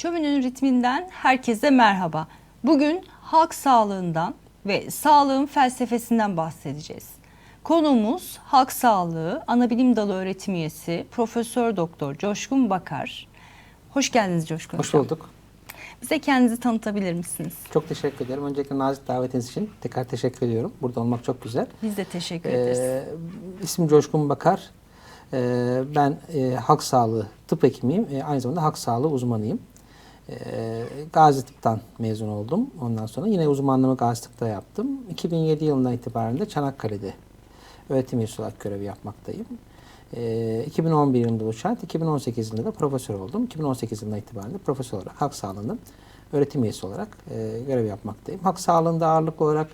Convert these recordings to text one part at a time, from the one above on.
Çömünün ritminden herkese merhaba. Bugün halk sağlığından ve sağlığın felsefesinden bahsedeceğiz. Konuğumuz halk sağlığı anabilim dalı öğretim üyesi Profesör Doktor Coşkun Bakar. Hoş geldiniz Coşkun Hoş Hocam. bulduk. Bize kendinizi tanıtabilir misiniz? Çok teşekkür ederim. Öncelikle nazik davetiniz için tekrar teşekkür ediyorum. Burada olmak çok güzel. Biz de teşekkür ederiz. Ee, ismim Coşkun Bakar. Ee, ben e, halk sağlığı tıp hekimiyim. E, aynı zamanda halk sağlığı uzmanıyım. E, Gazi Tıp'tan mezun oldum. Ondan sonra yine uzmanlığımı Gazi Tıp'ta yaptım. 2007 yılından itibaren de Çanakkale'de öğretim üyesi olarak görev yapmaktayım. E, 2011 yılında doçent, 2018 yılında da profesör oldum. 2018 yılından itibaren de profesör olarak halk sağlığında öğretim üyesi olarak e, görev yapmaktayım. Halk sağlığında ağırlıklı olarak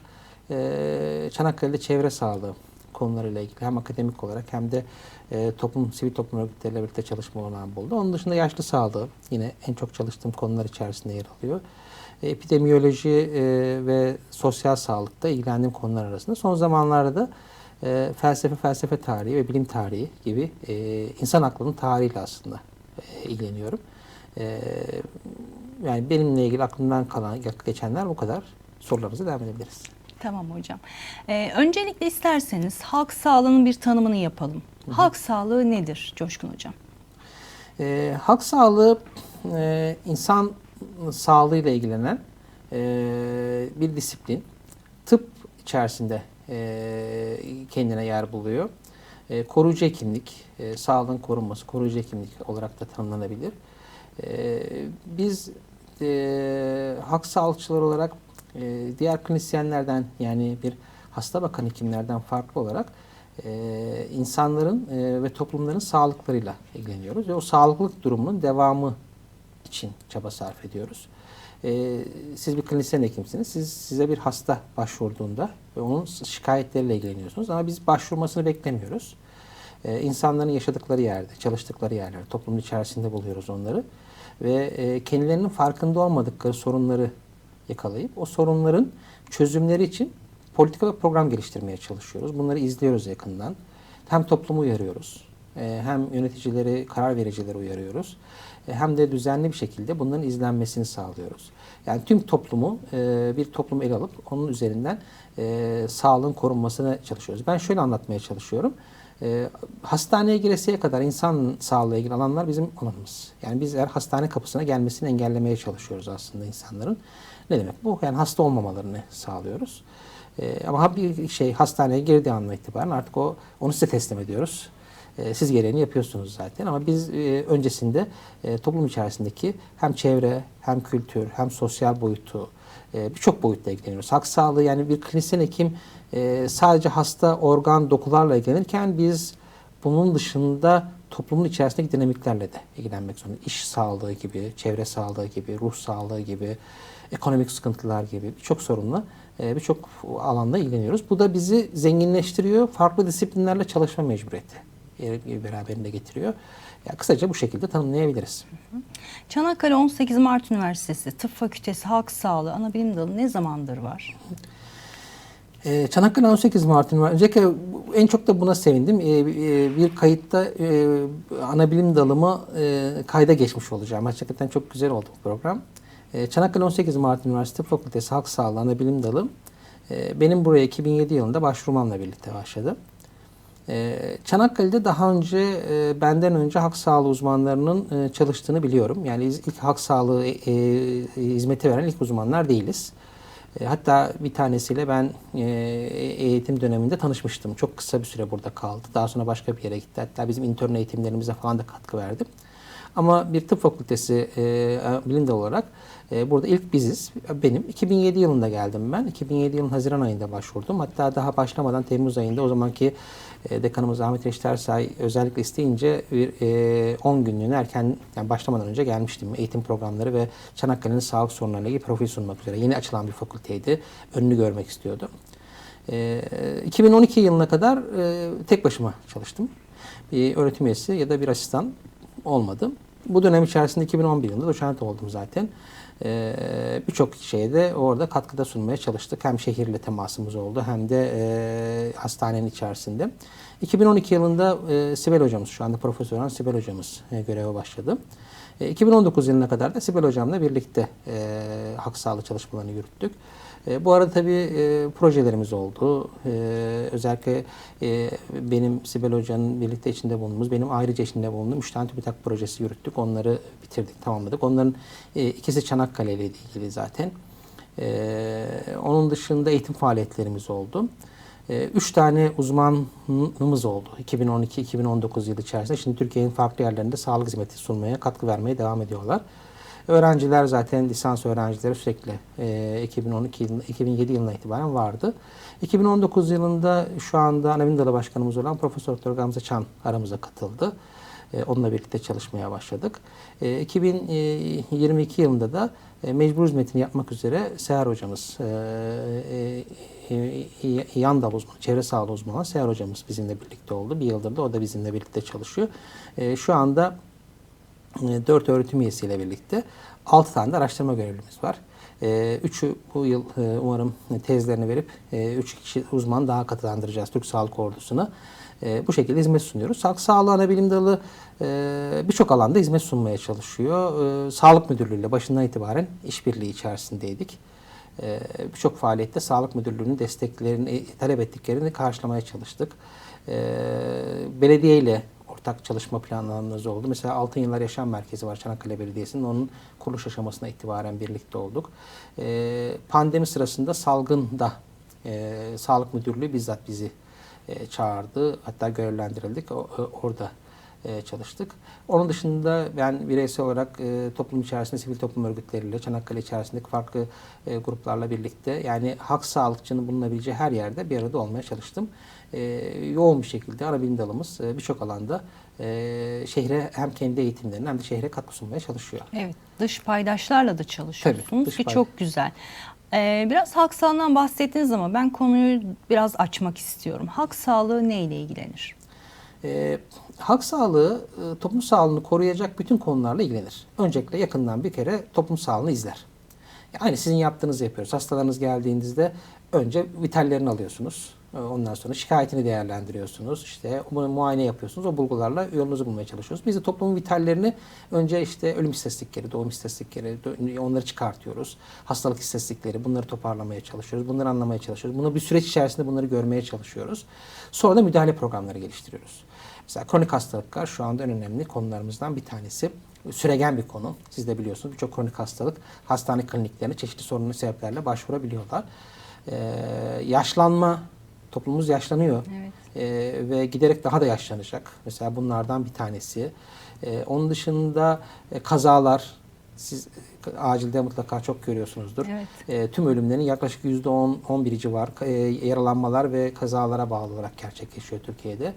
e, Çanakkale'de çevre sağlığı konularıyla ilgili hem akademik olarak hem de e, toplum, sivil toplum örgütleriyle birlikte çalışma olanağım buldu. Onun dışında yaşlı sağlığı yine en çok çalıştığım konular içerisinde yer alıyor. E, epidemiyoloji e, ve sosyal sağlıkta ilgilendiğim konular arasında. Son zamanlarda da e, felsefe, felsefe tarihi ve bilim tarihi gibi e, insan aklının tarihiyle aslında e, ilgileniyorum. E, yani benimle ilgili aklımdan kalan geçenler bu kadar. Sorularınıza devam edebiliriz. Tamam hocam. Ee, öncelikle isterseniz halk sağlığının bir tanımını yapalım. Halk sağlığı nedir Coşkun Hocam? E, halk sağlığı e, insan sağlığıyla ilgilenen e, bir disiplin. Tıp içerisinde e, kendine yer buluyor. E, koruyucu hekimlik, e, sağlığın korunması, koruyucu hekimlik olarak da tanımlanabilir. E, biz e, halk sağlıkçılar olarak e, diğer klinisyenlerden yani bir hasta bakan hekimlerden farklı olarak e, insanların e, ve toplumların sağlıklarıyla ilgileniyoruz ve o sağlıklık durumunun devamı için çaba sarf ediyoruz. E, siz bir klinisyen hekimsiniz. Siz size bir hasta başvurduğunda ve onun şikayetleriyle ilgileniyorsunuz ama biz başvurmasını beklemiyoruz. E, insanların yaşadıkları yerde, çalıştıkları yerlerde, toplumun içerisinde buluyoruz onları ve e, kendilerinin farkında olmadıkları sorunları yakalayıp o sorunların çözümleri için politika ve program geliştirmeye çalışıyoruz. Bunları izliyoruz yakından. Hem toplumu uyarıyoruz, e, hem yöneticileri, karar vericileri uyarıyoruz. E, hem de düzenli bir şekilde bunların izlenmesini sağlıyoruz. Yani tüm toplumu, e, bir toplumu ele alıp onun üzerinden sağlığın korunmasına çalışıyoruz. Ben şöyle anlatmaya çalışıyorum. Hastaneye giresiye kadar insan sağlığı ilgili alanlar bizim alanımız. Yani biz eğer hastane kapısına gelmesini engellemeye çalışıyoruz aslında insanların. Ne demek bu? Yani hasta olmamalarını sağlıyoruz. E, ama bir şey hastaneye girdiği anla itibaren artık o onu size teslim ediyoruz. E, siz gereğini yapıyorsunuz zaten ama biz e, öncesinde e, toplum içerisindeki hem çevre hem kültür hem sosyal boyutu e, birçok boyutla ilgileniyoruz. Halk sağlığı yani bir klinisyen hekim e, sadece hasta organ dokularla ilgilenirken biz bunun dışında toplumun içerisindeki dinamiklerle de ilgilenmek zorunda. İş sağlığı gibi, çevre sağlığı gibi, ruh sağlığı gibi, ekonomik sıkıntılar gibi birçok sorunla e, birçok alanda ilgileniyoruz. Bu da bizi zenginleştiriyor. Farklı disiplinlerle çalışma mecburiyeti e, beraberinde getiriyor. Yani kısaca bu şekilde tanımlayabiliriz. Çanakkale 18 Mart Üniversitesi Tıp Fakültesi Halk Sağlığı Anabilim Dalı ne zamandır var? Ee, Çanakkale 18 Mart Üniversitesi. En çok da buna sevindim. Ee, e, bir kayıtta e, anabilim dalımı e, kayda geçmiş olacağım. Hakikaten çok güzel oldu bu program. Ee, Çanakkale 18 Mart Üniversitesi Fakültesi Halk Sağlığı Anabilim Dalı e, benim buraya 2007 yılında başvurmamla birlikte başladı. Ee, Çanakkale'de daha önce e, benden önce halk sağlığı uzmanlarının çalıştığını biliyorum. Yani ilk halk sağlığı hizmeti veren ilk uzmanlar değiliz. Hatta bir tanesiyle ben eğitim döneminde tanışmıştım. Çok kısa bir süre burada kaldı. Daha sonra başka bir yere gitti. Hatta bizim intern eğitimlerimize falan da katkı verdim. Ama bir tıp fakültesi bilimde olarak burada ilk biziz. Benim 2007 yılında geldim ben. 2007 yılın Haziran ayında başvurdum. Hatta daha başlamadan Temmuz ayında o zamanki dekanımız Ahmet Reşit Ersay özellikle isteyince bir 10 günlüğüne erken yani başlamadan önce gelmiştim. Eğitim programları ve Çanakkale'nin sağlık sorunlarıyla ilgili profil sunmak üzere. Yeni açılan bir fakülteydi. Önünü görmek istiyordum. 2012 yılına kadar tek başıma çalıştım. Bir öğretim üyesi ya da bir asistan olmadım. Bu dönem içerisinde 2011 yılında doçent oldum zaten. Ee, Birçok şeyde orada katkıda sunmaya çalıştık. Hem şehirle temasımız oldu hem de e, hastanenin içerisinde. 2012 yılında e, Sibel hocamız, şu anda profesör olan Sibel hocamız e, göreve başladı. E, 2019 yılına kadar da Sibel hocamla birlikte e, hak sağlığı çalışmalarını yürüttük. E, bu arada tabii e, projelerimiz oldu. E, özellikle e, benim Sibel Hoca'nın birlikte içinde bulunduğumuz, benim ayrıca içinde bulunduğum 3 tane TÜBİTAK projesi yürüttük. Onları bitirdik, tamamladık. Onların e, ikisi Çanakkale ile ilgili zaten. E, onun dışında eğitim faaliyetlerimiz oldu. E, Üç tane uzmanımız oldu 2012-2019 yılı içerisinde. Şimdi Türkiye'nin farklı yerlerinde sağlık hizmeti sunmaya, katkı vermeye devam ediyorlar. Öğrenciler zaten lisans öğrencileri sürekli e, 2012 yılında, 2007 yılına itibaren vardı. 2019 yılında şu anda Anavin Dalı Başkanımız olan Profesör Doktor Gamze Çan aramıza katıldı. E, onunla birlikte çalışmaya başladık. E, 2022 yılında da e, mecbur hizmetini yapmak üzere Seher hocamız, e, e, e, yan dal uzmanı, çevre sağlığı uzmanı Seher hocamız bizimle birlikte oldu. Bir yıldır da o da bizimle birlikte çalışıyor. E, şu anda 4 öğretim üyesiyle birlikte 6 tane de araştırma görevlimiz var. 3'ü bu yıl e, umarım tezlerini verip 3 kişi uzman daha katılandıracağız Türk Sağlık Ordusu'na. E, Bu şekilde hizmet sunuyoruz. Sağlık Sağlığı Anabilim Dalı e, birçok alanda hizmet sunmaya çalışıyor. E, Sağlık Müdürlüğü ile başından itibaren işbirliği içerisindeydik. E, Birçok faaliyette Sağlık Müdürlüğü'nün desteklerini, e, talep ettiklerini karşılamaya çalıştık. E, Belediye ile ortak çalışma planlarımız oldu. Mesela Altın Yıllar Yaşam Merkezi var Çanakkale Belediyesi'nin. Onun kuruluş aşamasına itibaren birlikte olduk. Ee, pandemi sırasında salgında e, Sağlık Müdürlüğü bizzat bizi e, çağırdı. Hatta görevlendirildik. O- orada e, çalıştık. Onun dışında ben bireysel olarak e, toplum içerisinde sivil toplum örgütleriyle, Çanakkale içerisindeki farklı e, gruplarla birlikte yani hak sağlıkçının bulunabileceği her yerde bir arada olmaya çalıştım. E, yoğun bir şekilde ana bilim dalımız e, birçok alanda e, şehre hem kendi eğitimlerini hem de şehre katkı sunmaya çalışıyor. Evet, dış paydaşlarla da çalışıyorsunuz Tabii, dış ki paydaş. çok güzel. Ee, biraz halk sağlığından bahsettiniz ama ben konuyu biraz açmak istiyorum. Halk sağlığı ne ile ilgilenir? E, halk sağlığı e, toplum sağlığını koruyacak bütün konularla ilgilenir. Öncelikle yakından bir kere toplum sağlığını izler. Yani sizin yaptığınızı yapıyoruz. Hastalarınız geldiğinizde önce vitallerini alıyorsunuz. E, Ondan sonra şikayetini değerlendiriyorsunuz. İşte bunu muayene yapıyorsunuz. O bulgularla yolunuzu bulmaya çalışıyoruz. Biz de toplumun vitallerini önce işte ölüm istatistikleri, doğum istatistikleri onları çıkartıyoruz. Hastalık istatistikleri bunları toparlamaya çalışıyoruz. Bunları anlamaya çalışıyoruz. Bunu bir süreç içerisinde bunları görmeye çalışıyoruz. Sonra da müdahale programları geliştiriyoruz. Mesela kronik hastalıklar şu anda en önemli konularımızdan bir tanesi. Süregen bir konu. Siz de biliyorsunuz birçok kronik hastalık hastane kliniklerine çeşitli sorunlu sebeplerle başvurabiliyorlar. Ee, yaşlanma, toplumumuz yaşlanıyor. Evet. Ee, ve giderek daha da yaşlanacak. Mesela bunlardan bir tanesi. Ee, onun dışında e, kazalar, siz e, acilde mutlaka çok görüyorsunuzdur. Evet. E, tüm ölümlerin yaklaşık %10-11'i civar e, yaralanmalar ve kazalara bağlı olarak gerçekleşiyor Türkiye'de.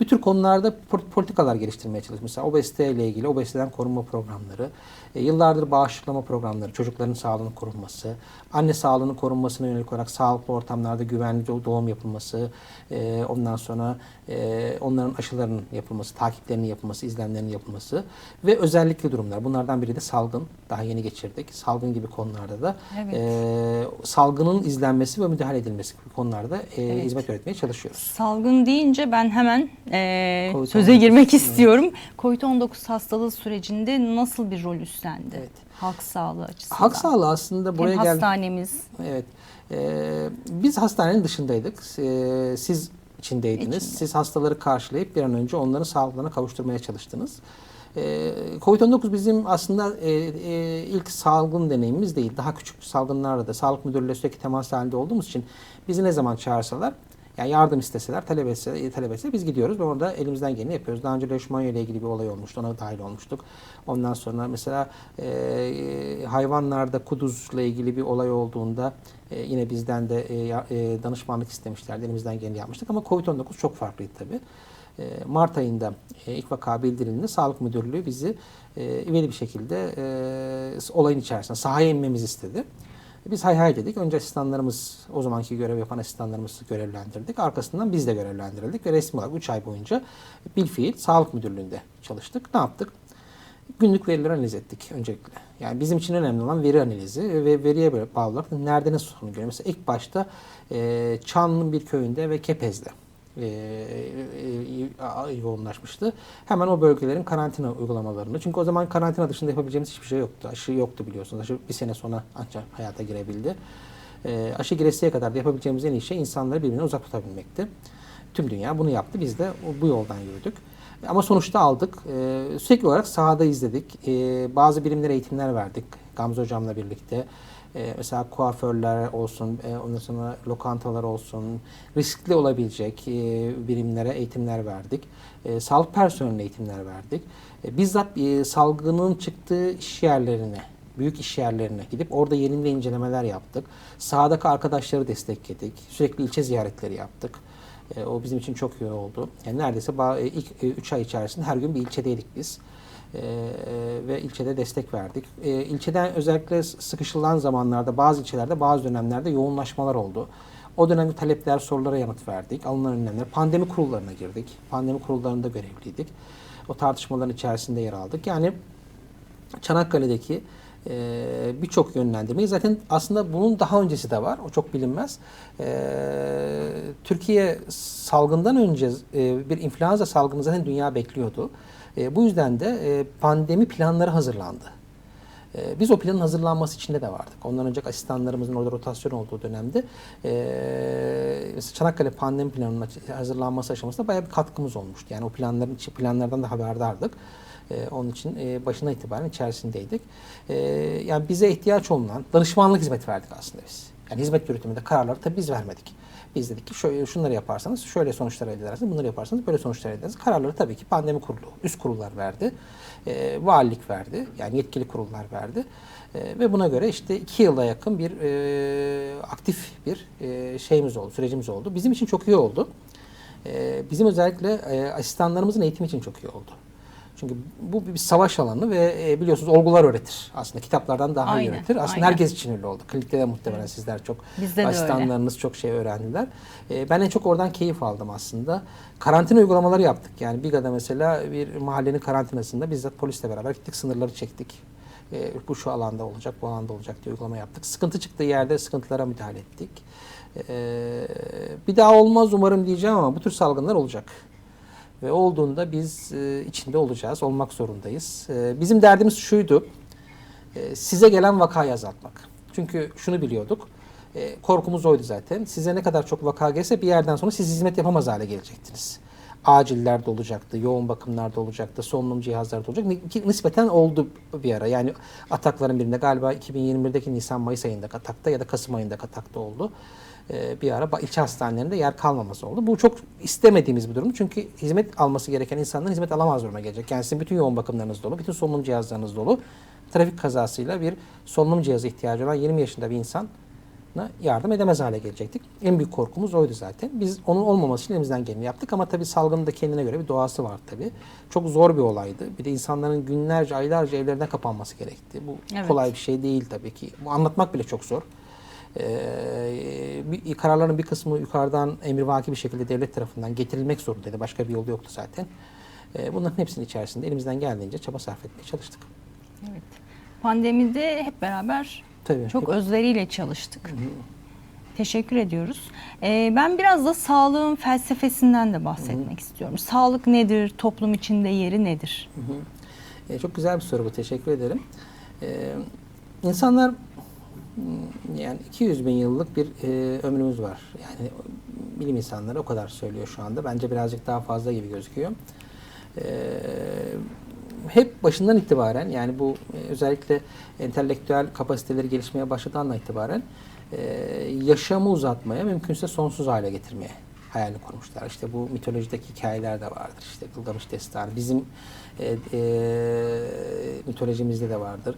Bu tür konularda po- politikalar geliştirmeye çalışıyoruz. Mesela obezite ile ilgili obeziteden korunma programları, e, yıllardır bağışıklama programları, çocukların sağlığının korunması, anne sağlığının korunmasına yönelik olarak sağlıklı ortamlarda güvenli do- doğum yapılması, e, ondan sonra e, onların aşılarının yapılması, takiplerinin yapılması, izlemlerinin yapılması ve özellikle durumlar. Bunlardan biri de salgın. Daha yeni geçirdik. Salgın gibi konularda da Evet. e, salgının izlenmesi ve müdahale edilmesi gibi konularda e, Evet. hizmet üretmeye çalışıyoruz. Salgın deyince ben hemen e, Covid-19. söze girmek istiyorum. Covid-19 hastalığı sürecinde nasıl bir rol üstlendi? Evet. Halk sağlığı açısından. Halk sağlığı aslında buraya geldi. hastanemiz, Evet. Ee, biz hastanenin dışındaydık. Ee, siz içindeydiniz. İçinde. Siz hastaları karşılayıp bir an önce onların sağlıklarına kavuşturmaya çalıştınız. Ee, Covid-19 bizim aslında e, e, ilk salgın deneyimimiz değil. Daha küçük salgınlarda da sağlık müdürlüğüyle sürekli temas halinde olduğumuz için bizi ne zaman çağırsalar yani yardım isteseler, talep etse, talep etse biz gidiyoruz ve orada elimizden geleni yapıyoruz. Daha önce leşmanya ile ilgili bir olay olmuştu. Ona dahil olmuştuk. Ondan sonra mesela e, hayvanlarda kuduzla ilgili bir olay olduğunda e, yine bizden de e, e, danışmanlık istemişlerdi. Elimizden geleni yapmıştık ama Covid-19 çok farklıydı tabii. E, Mart ayında e, ilk vaka bildirildiğinde Sağlık Müdürlüğü bizi e, ivedi bir şekilde olayın içerisine sahaya inmemizi istedi. Biz hay hay dedik. Önce asistanlarımız, o zamanki görev yapan asistanlarımızı görevlendirdik. Arkasından biz de görevlendirildik ve resmi olarak 3 ay boyunca bilfiil Sağlık Müdürlüğü'nde çalıştık. Ne yaptık? Günlük verileri analiz ettik öncelikle. Yani bizim için önemli olan veri analizi ve veriye bağlı olarak nerede ne sorun görüyor. Mesela ilk başta e, Çanlı'nın bir köyünde ve Kepez'de e, e, e, yoğunlaşmıştı. Hemen o bölgelerin karantina uygulamalarını. Çünkü o zaman karantina dışında yapabileceğimiz hiçbir şey yoktu. Aşı yoktu biliyorsunuz. Aşı bir sene sonra ancak hayata girebildi. E, aşı giresiye kadar da yapabileceğimiz en iyi şey insanları birbirine uzak tutabilmekti. Tüm dünya bunu yaptı. Biz de bu yoldan yürüdük. Ama sonuçta aldık. E, sürekli olarak sahada izledik. E, bazı birimlere eğitimler verdik. Gamze hocamla birlikte. E, mesela kuaförler olsun, e, ondan sonra lokantalar olsun, riskli olabilecek e, birimlere eğitimler verdik. E, sağlık personeline eğitimler verdik. E, bizzat e, salgının çıktığı iş yerlerine, büyük iş yerlerine gidip orada yerinde incelemeler yaptık. Sahadaki arkadaşları destekledik. Sürekli ilçe ziyaretleri yaptık. O bizim için çok iyi oldu. Yani neredeyse ilk 3 ay içerisinde her gün bir ilçedeydik biz. E, e, ve ilçede destek verdik. E, ilçeden özellikle sıkışılan zamanlarda bazı ilçelerde bazı dönemlerde yoğunlaşmalar oldu. O dönemde talepler, sorulara yanıt verdik. Alınan önlemler. Pandemi kurullarına girdik. Pandemi kurullarında görevliydik. O tartışmaların içerisinde yer aldık. Yani Çanakkale'deki e, birçok yönlendirmeyi zaten aslında bunun daha öncesi de var. O çok bilinmez. E, Türkiye salgından önce e, bir influenza salgını zaten dünya bekliyordu. E, bu yüzden de e, pandemi planları hazırlandı. E, Biz o planın hazırlanması içinde de vardık. Ondan önce asistanlarımızın orada rotasyon olduğu dönemde e, Çanakkale pandemi planının hazırlanması aşamasında bayağı bir katkımız olmuştu. Yani o planların planlardan da haberdardık. E, onun için e, başına itibaren içerisindeydik. E, yani bize ihtiyaç olunan danışmanlık hizmeti verdik aslında biz. Yani hizmet yürütümünde kararları tabii biz vermedik. Biz dedik ki şöyle, şunları yaparsanız şöyle sonuçlar elde edersiniz, bunları yaparsanız böyle sonuçlar elde edersiniz. Kararları tabii ki pandemi kurulu, üst kurullar verdi. E, valilik verdi. Yani yetkili kurullar verdi. E, ve buna göre işte iki yıla yakın bir e, aktif bir e, şeyimiz oldu, sürecimiz oldu. Bizim için çok iyi oldu. E, bizim özellikle e, asistanlarımızın eğitimi için çok iyi oldu. Çünkü bu bir savaş alanı ve e, biliyorsunuz olgular öğretir. Aslında kitaplardan daha iyi Aynen, öğretir. Aslında aynen. herkes için öyle oldu. Klinikte de muhtemelen sizler çok Bizde asistanlarınız çok şey öğrendiler. E, ben en çok oradan keyif aldım aslında. Karantina uygulamaları yaptık. Yani Biga'da mesela bir mahallenin karantinasında bizzat polisle beraber gittik sınırları çektik. E, bu şu alanda olacak, bu alanda olacak diye uygulama yaptık. Sıkıntı çıktığı yerde sıkıntılara müdahale ettik. E, bir daha olmaz umarım diyeceğim ama bu tür salgınlar olacak. Ve olduğunda biz e, içinde olacağız, olmak zorundayız. E, bizim derdimiz şuydu, e, size gelen vakayı azaltmak. Çünkü şunu biliyorduk, korkumuz oydu zaten. Size ne kadar çok vaka gelse bir yerden sonra siz hizmet yapamaz hale gelecektiniz. Acillerde olacaktı, yoğun bakımlarda olacaktı, solunum cihazlarda olacak. Ni- ki Nispeten oldu bir ara. Yani atakların birinde galiba 2021'deki Nisan-Mayıs ayında atakta ya da Kasım ayında atakta oldu. E, bir ara ilçe hastanelerinde yer kalmaması oldu. Bu çok istemediğimiz bir durum. Çünkü hizmet alması gereken insanların hizmet alamaz duruma gelecek. Yani sizin bütün yoğun bakımlarınız dolu, bütün solunum cihazlarınız dolu. Trafik kazasıyla bir solunum cihazı ihtiyacı olan 20 yaşında bir insan yardım edemez hale gelecektik. En büyük korkumuz oydu zaten. Biz onun olmaması için elimizden geleni yaptık ama tabii salgının da kendine göre bir doğası var tabii. Çok zor bir olaydı. Bir de insanların günlerce, aylarca evlerine kapanması gerekti. Bu Evet. kolay bir şey değil tabii ki. Bu anlatmak bile çok zor. Ee, bir, kararların bir kısmı yukarıdan emrivaki bir şekilde devlet tarafından getirilmek zorundaydı. Başka bir yolu yoktu zaten. Ee, bunların hepsinin içerisinde elimizden geldiğince çaba sarf etmeye çalıştık. Evet. Pandemide hep beraber Tabii. çok özveriyle çalıştık. Teşekkür ediyoruz. Ee, ben biraz da sağlığın felsefesinden de bahsetmek istiyorum. Sağlık nedir? Toplum içinde yeri nedir? E, çok güzel bir soru bu. Teşekkür ederim. E, insanlar yani 200 bin yıllık bir e, ömrümüz var. Yani bilim insanları o kadar söylüyor şu anda. Bence birazcık daha fazla gibi gözüküyor. E, hep başından itibaren yani bu e, özellikle entelektüel kapasiteleri gelişmeye başladığından itibaren e, yaşamı uzatmaya, mümkünse sonsuz hale getirmeye hayalini kurmuşlar. İşte bu mitolojideki hikayeler de vardır. İşte Gılgamış Destanı. Bizim e, e, mitolojimizde de vardır.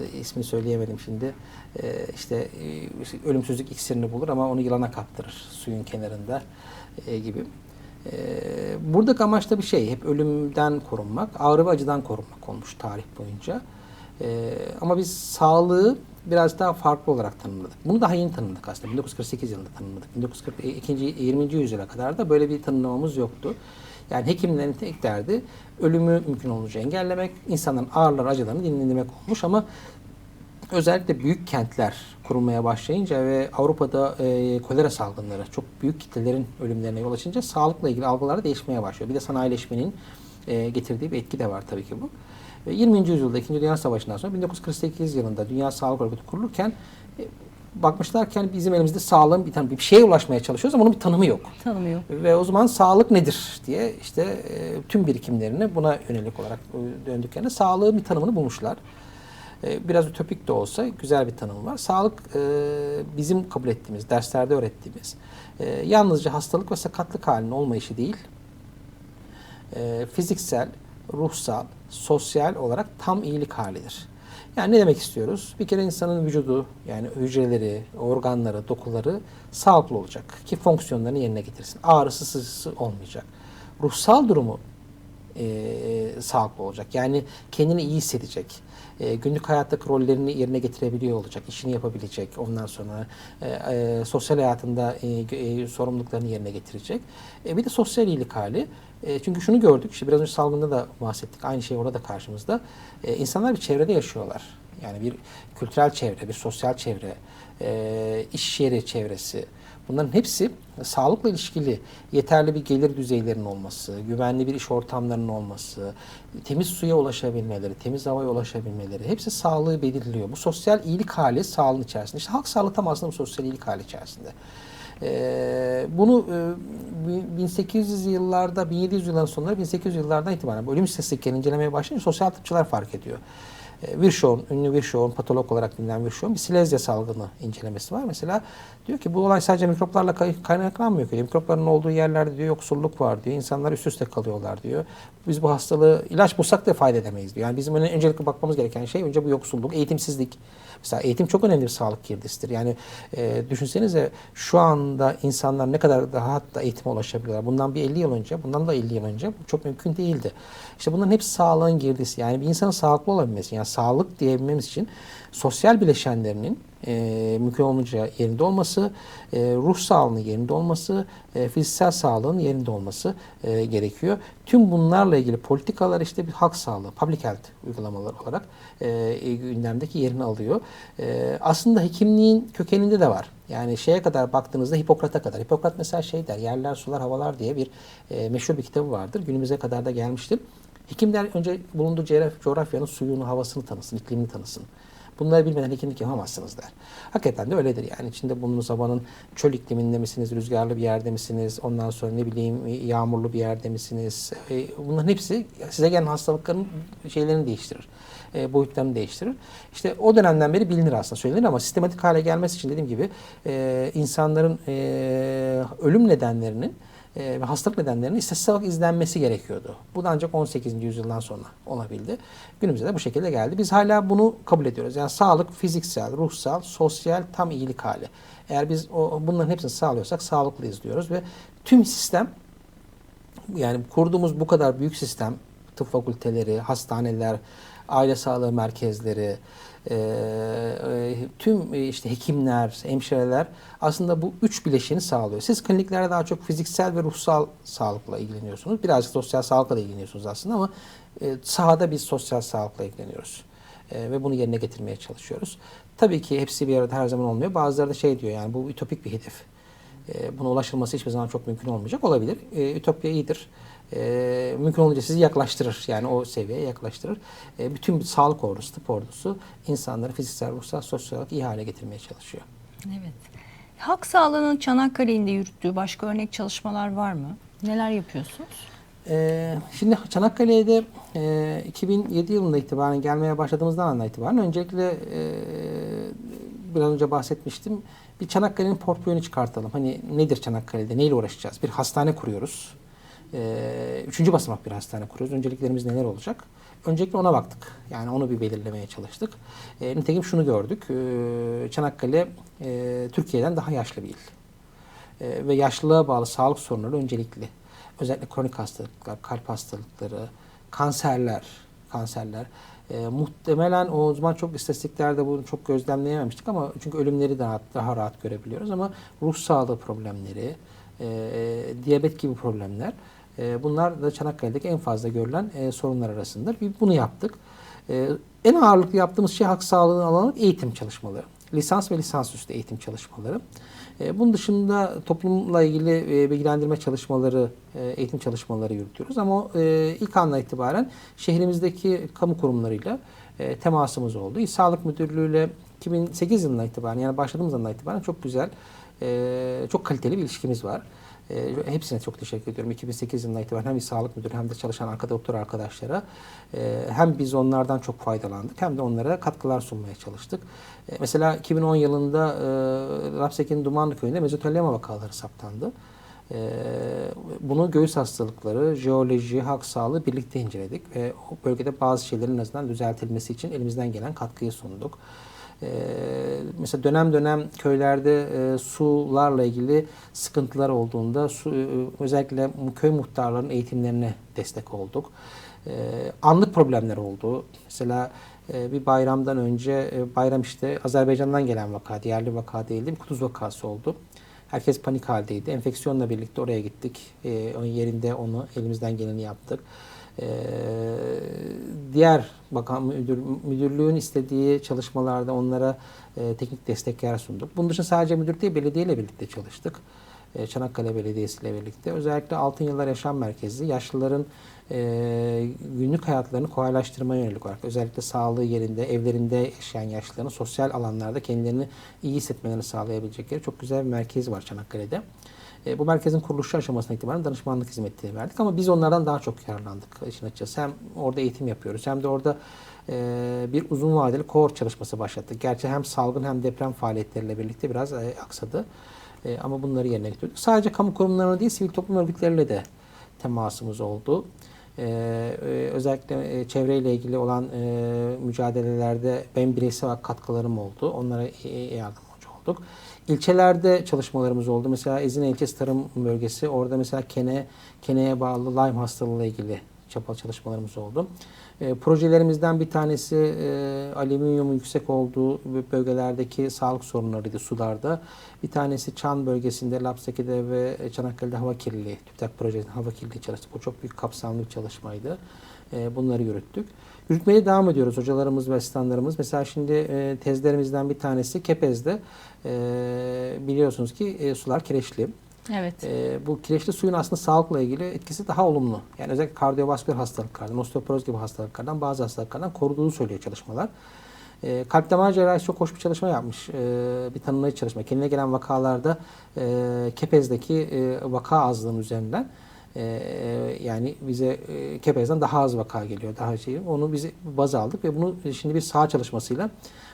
E, ismini söyleyemedim şimdi. E, işte e, ölümsüzlük iksirini bulur ama onu yılana kaptırır suyun kenarında gibi. E, buradaki amaç da bir şey. Hep ölümden korunmak, ağrı ve acıdan korunmak olmuş tarih boyunca. Ama biz sağlığı biraz daha farklı olarak tanımladık. Bunu daha yeni tanımladık aslında. 1948 yılında tanımladık. 1942. 20. yüzyıla kadar da böyle bir tanımlamamız yoktu. Yani hekimlerin tek derdi ölümü mümkün olunca engellemek, insanların ağrılar, acılarını dinlendirmek olmuş ama özellikle büyük kentler kurulmaya başlayınca ve Avrupa'da e, kolera salgınları çok büyük kitlelerin ölümlerine yol açınca sağlıkla ilgili algılar değişmeye başlıyor. Bir de sanayileşmenin e, getirdiği bir etki de var tabii ki bu. Ve 20. yüzyılda 2. Dünya Savaşı'ndan sonra 1948 yılında Dünya Sağlık Örgütü kurulurken e, bakmışlar ki hani bizim elimizde sağlığın bir, tane bir şeye ulaşmaya çalışıyoruz ama bunun bir tanımı yok. Tanımıyor. Ve o zaman sağlık nedir diye işte e, tüm birikimlerini buna yönelik olarak döndüklerinde sağlığın bir tanımını bulmuşlar. E, biraz ütopik de olsa güzel bir tanım var. Sağlık e, bizim kabul ettiğimiz, derslerde öğrettiğimiz e, yalnızca hastalık ve sakatlık halinin olmayışı değil, e, fiziksel, ruhsal, sosyal olarak tam iyilik halidir. Yani ne demek istiyoruz? Bir kere insanın vücudu yani hücreleri, organları, dokuları sağlıklı olacak ki fonksiyonlarını yerine getirsin. Ağrısı, sızısı olmayacak. Ruhsal durumu e, sağlıklı olacak. Yani kendini iyi hissedecek. E, günlük hayattaki rollerini yerine getirebiliyor olacak. işini yapabilecek. Ondan sonra e, e, sosyal hayatında e, e, sorumluluklarını yerine getirecek. E, bir de sosyal iyilik hali. E, çünkü şunu gördük. işte biraz önce salgında da bahsettik. Aynı şey orada karşımızda. E, insanlar bir çevrede yaşıyorlar. Yani bir kültürel çevre, bir sosyal çevre, e, iş yeri çevresi. Bunların hepsi sağlıkla ilişkili yeterli bir gelir düzeylerinin olması, güvenli bir iş ortamlarının olması, temiz suya ulaşabilmeleri, temiz havaya ulaşabilmeleri hepsi sağlığı belirliyor. Bu sosyal iyilik hali sağlığın içerisinde. İşte halk sağlığı tam aslında bu sosyal iyilik hali içerisinde. Ee, bunu e, 1800 yıllarda, 1700 yılların sonları 1800 yıllardan itibaren ölüm istatistiklerini incelemeye başlayınca sosyal tıpçılar fark ediyor. E, Virchow'un, ünlü Virchow'un patolog olarak bilinen Virchow'un bir Silezya salgını incelemesi var. Mesela diyor ki bu olay sadece mikroplarla kay- kaynaklanmıyor ki. Mikropların olduğu yerlerde diyor yoksulluk var diyor. İnsanlar üst üste kalıyorlar diyor. Biz bu hastalığı ilaç bulsak da fayda edemeyiz diyor. Yani bizim öncelikle bakmamız gereken şey önce bu yoksulluk, eğitimsizlik. Mesela eğitim çok önemli bir sağlık girdisidir. Yani e, düşünsenize şu anda insanlar ne kadar daha hatta eğitime ulaşabiliyorlar. Bundan bir 50 yıl önce, bundan da 50 yıl önce bu çok mümkün değildi. İşte bunların hepsi sağlığın girdisi. Yani bir insanın sağlıklı olabilmesi, yani sağlık diyebilmemiz için sosyal bileşenlerinin e, mümkün olunca yerinde olması, e, ruh sağlığının yerinde olması, e, fiziksel sağlığın yerinde olması e, gerekiyor. Tüm bunlarla ilgili politikalar işte bir halk sağlığı, public health uygulamaları olarak e, gündemdeki yerini alıyor. E, aslında hekimliğin kökeninde de var. Yani şeye kadar baktığınızda Hipokrat'a kadar. Hipokrat mesela şey der, yerler, sular, havalar diye bir e, meşhur bir kitabı vardır. Günümüze kadar da gelmiştir. Hekimler önce bulunduğu coğraf- coğrafyanın suyunu, havasını tanısın, iklimini tanısın. Bunları bilmeden hekimlik yapamazsınız der. Hakikaten de öyledir yani. içinde bulunduğunuz havanın çöl ikliminde misiniz, rüzgarlı bir yerde misiniz, ondan sonra ne bileyim yağmurlu bir yerde misiniz? E, Bunların hepsi size gelen hastalıkların şeylerini değiştirir. E, boyutlarını değiştirir. İşte o dönemden beri bilinir aslında söylenir ama sistematik hale gelmesi için dediğim gibi e, insanların e, ölüm nedenlerinin e, hastalık nedenlerinin istatistiksel olarak izlenmesi gerekiyordu. Bu da ancak 18. yüzyıldan sonra olabildi. Günümüzde de bu şekilde geldi. Biz hala bunu kabul ediyoruz. Yani sağlık fiziksel, ruhsal, sosyal tam iyilik hali. Eğer biz o, bunların hepsini sağlıyorsak sağlıklıyız diyoruz ve tüm sistem yani kurduğumuz bu kadar büyük sistem, tıp fakülteleri, hastaneler, aile sağlığı merkezleri, e, e, tüm e, işte hekimler, hemşireler aslında bu üç bileşeni sağlıyor. Siz kliniklerde daha çok fiziksel ve ruhsal sağlıkla ilgileniyorsunuz. Birazcık sosyal sağlıkla da ilgileniyorsunuz aslında ama e, sahada biz sosyal sağlıkla ilgileniyoruz. E, ve bunu yerine getirmeye çalışıyoruz. Tabii ki hepsi bir arada her zaman olmuyor. Bazıları da şey diyor yani bu ütopik bir hedef. E, buna ulaşılması hiçbir zaman çok mümkün olmayacak. Olabilir. E, ütopya iyidir. E, mümkün olunca sizi yaklaştırır. Yani o seviyeye yaklaştırır. E, bütün sağlık ordusu, tıp ordusu insanları fiziksel, ruhsal, sosyal olarak iyi hale getirmeye çalışıyor. Evet. Halk sağlığının Çanakkale'inde yürüttüğü başka örnek çalışmalar var mı? Neler yapıyorsunuz? Ee, şimdi Çanakkale'de e, 2007 yılında itibaren gelmeye başladığımızdan andan itibaren öncelikle e, biraz önce bahsetmiştim. Bir Çanakkale'nin portföyünü çıkartalım. Hani nedir Çanakkale'de? Neyle uğraşacağız? Bir hastane kuruyoruz. E, üçüncü basamak bir hastane kuruyoruz. Önceliklerimiz neler olacak? Öncelikle ona baktık. Yani onu bir belirlemeye çalıştık. E, nitekim şunu gördük. E, Çanakkale e, Türkiye'den daha yaşlı bir il. E, ve yaşlılığa bağlı sağlık sorunları öncelikli. Özellikle kronik hastalıklar, kalp hastalıkları, kanserler, kanserler. E, muhtemelen o zaman çok istatistiklerde bunu çok gözlemleyememiştik ama çünkü ölümleri daha, daha rahat görebiliyoruz ama ruh sağlığı problemleri, e, diyabet gibi problemler e, bunlar da Çanakkale'deki en fazla görülen e, sorunlar arasında. Bir bunu yaptık. E, en ağırlıklı yaptığımız şey halk sağlığına alanı eğitim çalışmaları. Lisans ve lisansüstü eğitim çalışmaları. E, bunun dışında toplumla ilgili e, bilgilendirme çalışmaları, e, eğitim çalışmaları yürütüyoruz. Ama ilk andan itibaren şehrimizdeki kamu kurumlarıyla temasımız oldu. Sağlık Müdürlüğü ile 2008 yılından itibaren yani başladığımız andan itibaren çok güzel, çok kaliteli bir ilişkimiz var. E, hepsine çok teşekkür ediyorum. 2008 yılından itibaren hem Sağlık Müdürü hem de çalışan arka doktor arkadaşlara e, hem biz onlardan çok faydalandık hem de onlara katkılar sunmaya çalıştık. E, mesela 2010 yılında e, Lapseki'nin Dumanlı Köyü'nde mezotelioma vakaları saptandı. E, bunu göğüs hastalıkları, jeoloji, halk sağlığı birlikte inceledik ve o bölgede bazı şeylerin azından düzeltilmesi için elimizden gelen katkıyı sunduk. Ee, mesela dönem dönem köylerde e, sularla ilgili sıkıntılar olduğunda su, e, özellikle köy muhtarlarının eğitimlerine destek olduk. Ee, anlık problemler oldu. Mesela e, bir bayramdan önce e, bayram işte Azerbaycan'dan gelen vaka, yerli vaka değildi. Bir kuduz vakası oldu. Herkes panik haldeydi. Enfeksiyonla birlikte oraya gittik. E, onun yerinde onu elimizden geleni yaptık. Ee, diğer bakan müdür, müdürlüğün istediği çalışmalarda onlara e, teknik destekler sunduk. Bunun dışında sadece müdür değil belediyeyle birlikte çalıştık. E, Çanakkale Belediyesi ile birlikte. Özellikle Altın Yıllar Yaşam Merkezi yaşlıların e, günlük hayatlarını kolaylaştırmaya yönelik olarak özellikle sağlığı yerinde, evlerinde yaşayan yaşlıların sosyal alanlarda kendilerini iyi hissetmelerini sağlayabilecekleri çok güzel bir merkez var Çanakkale'de. E, bu merkezin kuruluşu aşamasına itibaren danışmanlık hizmetleri verdik ama biz onlardan daha çok yararlandık işin açıkçası. Hem orada eğitim yapıyoruz hem de orada e, bir uzun vadeli kohort çalışması başlattık. Gerçi hem salgın hem deprem faaliyetleriyle birlikte biraz e, aksadı. E, ama bunları yerine getirdik. Sadece kamu kurumlarına değil sivil toplum örgütleriyle de temasımız oldu. Ee, özellikle e, çevreyle ilgili olan e, mücadelelerde benim bireysel katkılarım oldu. Onlara e, e, yardımcı olduk. İlçelerde çalışmalarımız oldu. Mesela Ezine İlçesi Tarım Bölgesi. Orada mesela kene, keneye bağlı Lyme hastalığıyla ilgili çapa çalışmalarımız oldu. E, projelerimizden bir tanesi e, alüminyumun yüksek olduğu bölgelerdeki sağlık sorunlarıydı sularda. Bir tanesi Çan bölgesinde, Lapseki'de ve Çanakkale'de hava kirliliği, TÜBİTAK projesinde hava kirliliği çalıştık. Bu çok büyük kapsamlı bir çalışmaydı. E, bunları yürüttük. Yürütmeye devam ediyoruz hocalarımız ve asistanlarımız. Mesela şimdi e, tezlerimizden bir tanesi Kepez'de. E, biliyorsunuz ki e, sular kireçli. Evet. E, bu kireçli suyun aslında sağlıkla ilgili etkisi daha olumlu. Yani özellikle kardiyovasküler hastalıklardan, osteoporoz gibi hastalıklardan, bazı hastalıklardan koruduğunu söylüyor çalışmalar. E, kalp damar cerrahisi çok hoş bir çalışma yapmış. E, bir tanımlayıcı çalışma. Kendine gelen vakalarda e, Kepez'deki e, vaka azlığının üzerinden e, yani bize e, Kepez'den daha az vaka geliyor. Daha şey. Onu bize baz aldık ve bunu şimdi bir sağ çalışmasıyla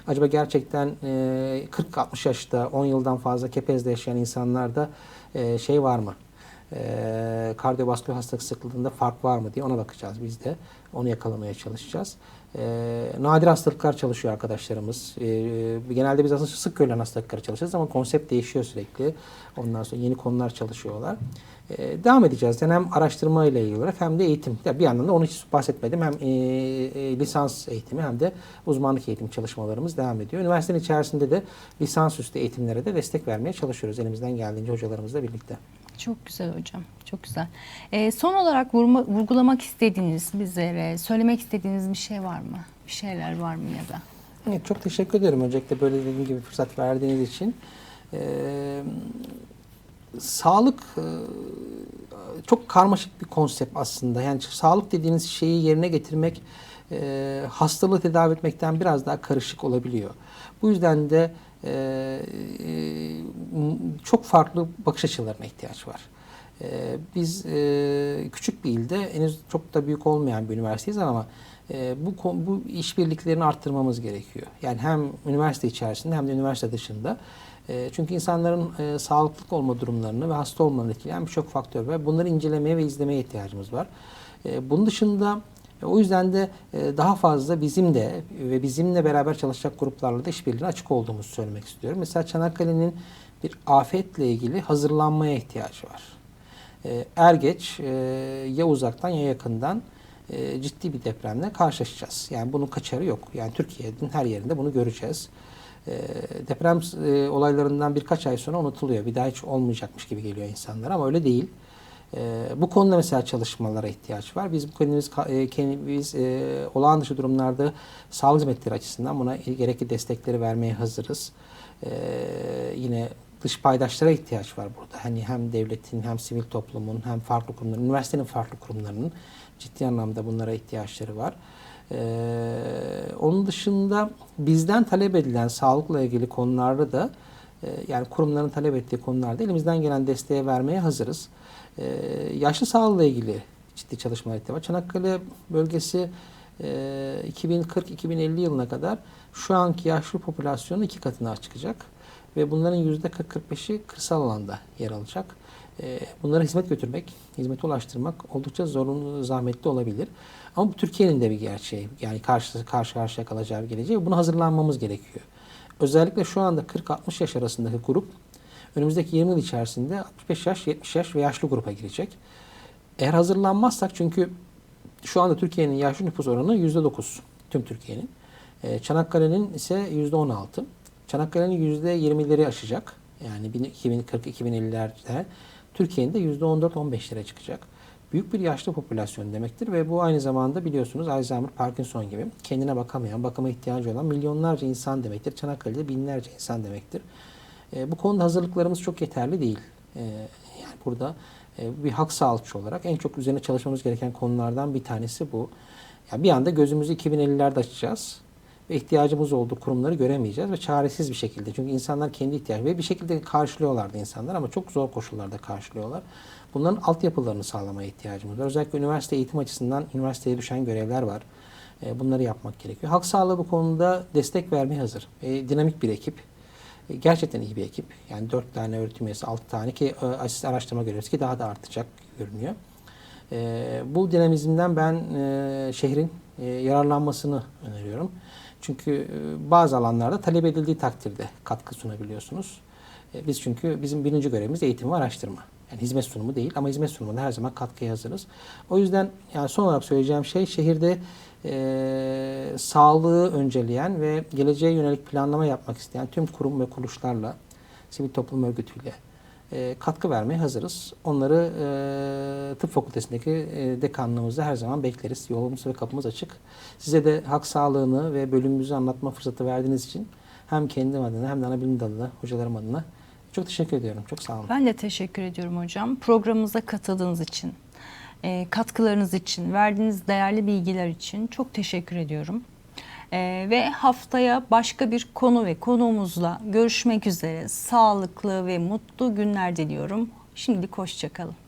acaba gerçekten e, 40-60 yaşta 10 yıldan fazla Kepez'de yaşayan insanlarda e, şey var mı? E, kardiyovasküler hastalık sıklığında fark var mı diye ona bakacağız biz de. Onu yakalamaya çalışacağız. E, nadir hastalıklar çalışıyor arkadaşlarımız. E, genelde biz aslında sık görülen hastalıkları çalışıyoruz ama konsept değişiyor sürekli. Ondan sonra yeni konular çalışıyorlar. E, devam edeceğiz. Yani hem araştırma ile ilgili olarak hem de eğitim. Ya bir yandan da onu hiç bahsetmedim. Hem e, e, lisans eğitimi hem de uzmanlık eğitim çalışmalarımız devam ediyor. Üniversitenin içerisinde de lisansüstü eğitimlere de destek vermeye çalışıyoruz elimizden geldiğince hocalarımızla birlikte. Çok güzel hocam. Çok güzel. Ee, son olarak vurma, vurgulamak istediğiniz bizlere, söylemek istediğiniz bir şey var mı? Bir şeyler var mı ya da? Evet, çok teşekkür ederim öncelikle böyle dediğim gibi fırsat verdiğiniz için. Ee, sağlık e, çok karmaşık bir konsept aslında. Yani sağlık dediğiniz şeyi yerine getirmek e, hastalığı tedavi etmekten biraz daha karışık olabiliyor. Bu yüzden de e, e, çok farklı bakış açılarına ihtiyaç var. E, biz e, küçük bir ilde henüz çok da büyük olmayan bir üniversiteyiz ama e, bu bu işbirliklerini arttırmamız gerekiyor. Yani hem üniversite içerisinde hem de üniversite dışında. E, çünkü insanların e, sağlıklı olma durumlarını ve hasta olmalarını etkileyen birçok faktör var. Bunları incelemeye ve izlemeye ihtiyacımız var. E, bunun dışında o yüzden de e, daha fazla bizim de ve bizimle beraber çalışacak gruplarla da işbirliğine açık olduğumuzu söylemek istiyorum. Mesela Çanakkale'nin bir afetle ilgili hazırlanmaya ihtiyacı var. E, Er geç e, ya uzaktan ya yakından e, ciddi bir depremle karşılaşacağız. Yani bunun kaçarı yok. Yani Türkiye'nin her yerinde bunu göreceğiz. E, deprem e, olaylarından birkaç ay sonra unutuluyor. Bir daha hiç olmayacakmış gibi geliyor insanlara ama öyle değil. E, bu konuda mesela çalışmalara ihtiyaç var. Biz kendimiz, e, kendimiz e, olağan dışı durumlarda sağlık hizmetleri açısından buna gerekli destekleri vermeye hazırız. E, yine dış paydaşlara ihtiyaç var burada. Hani hem devletin hem sivil toplumun hem farklı kurumların, üniversitenin farklı kurumlarının ciddi anlamda bunlara ihtiyaçları var. Ee, onun dışında bizden talep edilen sağlıkla ilgili konularda da e, yani kurumların talep ettiği konularda elimizden gelen desteğe vermeye hazırız. Ee, yaşlı sağlıkla ilgili ciddi çalışmalar var. Çanakkale bölgesi e, 2040-2050 yılına kadar şu anki yaşlı popülasyonun iki katına çıkacak ve bunların %40-45'i kırsal alanda yer alacak. Ee, Bunlara hizmet götürmek, hizmete ulaştırmak oldukça zorunlu, zahmetli olabilir. Ama bu Türkiye'nin de bir gerçeği. Yani karşı, karşı karşıya kalacağı bir geleceği. Buna hazırlanmamız gerekiyor. Özellikle şu anda 40-60 yaş arasındaki grup önümüzdeki 20 yıl içerisinde 65 yaş, 70 yaş ve yaşlı grupa girecek. Eğer hazırlanmazsak çünkü şu anda Türkiye'nin yaşlı nüfus oranı %9 tüm Türkiye'nin. Ee, Çanakkale'nin ise %16. Çanakkale'nin %20'leri aşacak. Yani 2040-2050'lerde Türkiye'nin de %14-15'lere çıkacak. Büyük bir yaşlı popülasyon demektir ve bu aynı zamanda biliyorsunuz Alzheimer, Parkinson gibi kendine bakamayan, bakıma ihtiyacı olan milyonlarca insan demektir. Çanakkale'de binlerce insan demektir. E, bu konuda hazırlıklarımız çok yeterli değil. E, yani burada e, bir hak sağlıkçı olarak en çok üzerine çalışmamız gereken konulardan bir tanesi bu. Yani bir anda gözümüzü 2050'lerde açacağız ve ihtiyacımız olduğu kurumları göremeyeceğiz ve çaresiz bir şekilde. Çünkü insanlar kendi ihtiyacı ve bir şekilde karşılıyorlardı insanlar ama çok zor koşullarda karşılıyorlar. Bunların altyapılarını sağlamaya ihtiyacımız var. Özellikle üniversite eğitim açısından üniversiteye düşen görevler var. E, Bunları yapmak gerekiyor. Halk sağlığı bu konuda destek vermeye hazır. E, dinamik bir ekip. E, Gerçekten iyi bir ekip. Yani 4 tane öğretim üyesi, 6 tane ki e, asist araştırma görevlisi ki daha da artacak görünüyor. E, bu dinamizmden ben şehrin e, yararlanmasını öneriyorum. Çünkü bazı alanlarda talep edildiği takdirde katkı sunabiliyorsunuz. Biz çünkü bizim birinci görevimiz eğitim ve araştırma. Yani hizmet sunumu değil ama hizmet sunumunda her zaman katkıya hazırız. O yüzden yani son olarak söyleyeceğim şey şehirde e, sağlığı önceleyen ve geleceğe yönelik planlama yapmak isteyen tüm kurum ve kuruluşlarla, sivil toplum örgütüyle e, katkı vermeye hazırız. Onları e, tıp fakültesindeki e, dekanlığımızda her zaman bekleriz. Yolumuz ve kapımız açık. Size de hak sağlığını ve bölümümüzü anlatma fırsatı verdiğiniz için hem kendim adına hem de ana bilim dalı hocalarım adına çok teşekkür ediyorum. Çok sağ olun. Ben de teşekkür ediyorum hocam. Programımıza katıldığınız için, e, katkılarınız için, verdiğiniz değerli bilgiler için çok teşekkür ediyorum. E, ve haftaya başka bir konu ve konuğumuzla görüşmek üzere. Sağlıklı ve mutlu günler diliyorum. Şimdilik hoşçakalın.